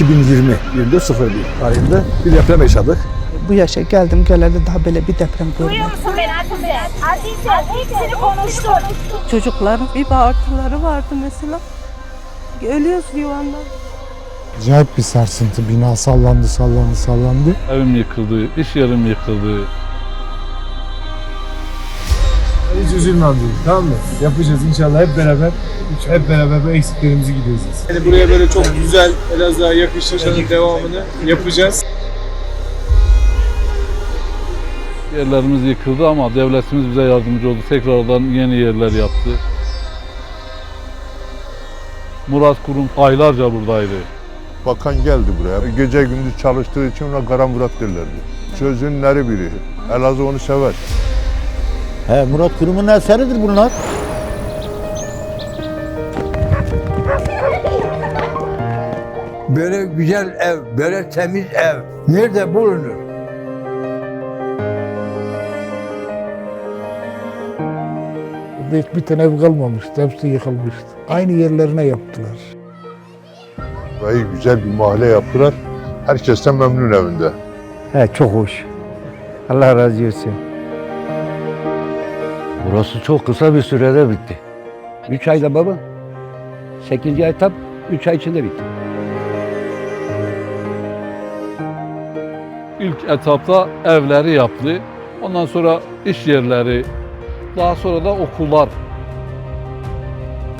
2020 24 01 tarihinde bir deprem yaşadık. Bu yaşa geldim geleli daha böyle bir deprem görmedim. Duyuyor musun beni Azize? Azize hepsini konuştuk. Çocukların bir bağırtıları vardı mesela. Ölüyoruz güvandan. Acayip bir sarsıntı. Bina sallandı, sallandı, sallandı. Evim yıkıldı, iş yerim yıkıldı. Hiç üzülme amcacığım tamam mı? Yapacağız inşallah hep beraber. Hep beraber bu eksiklerimizi gidereceğiz. Yani buraya böyle çok güzel, biraz daha yakışır devamını yapacağız. Yerlerimiz yıkıldı ama devletimiz bize yardımcı oldu. Tekrardan yeni yerler yaptı. Murat Kurum aylarca buradaydı. Bakan geldi buraya. Gece gündüz çalıştığı için ona Kara Murat derlerdi. Çözünleri biri. Elazığ onu sever. He, Murat Kurum'un eseridir bunlar. Böyle güzel ev, böyle temiz ev nerede bulunur? Burada hiçbir tane ev kalmamıştı. Hepsi yıkılmıştı. Aynı yerlerine yaptılar. Burayı güzel bir mahalle yaptılar. Herkesten memnun evinde. He çok hoş. Allah razı olsun. Burası çok kısa bir sürede bitti. Üç ayda baba. Sekizinci ay tam üç ay içinde bitti. İlk etapta evleri yaptı. Ondan sonra iş yerleri, daha sonra da okullar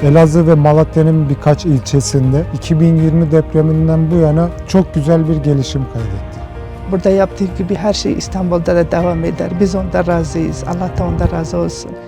Elazığ ve Malatya'nın birkaç ilçesinde 2020 depreminden bu yana çok güzel bir gelişim kaydetti. Burada yaptığı gibi her şey İstanbul'da da devam eder. Biz onda razıyız. Allah da onda razı olsun.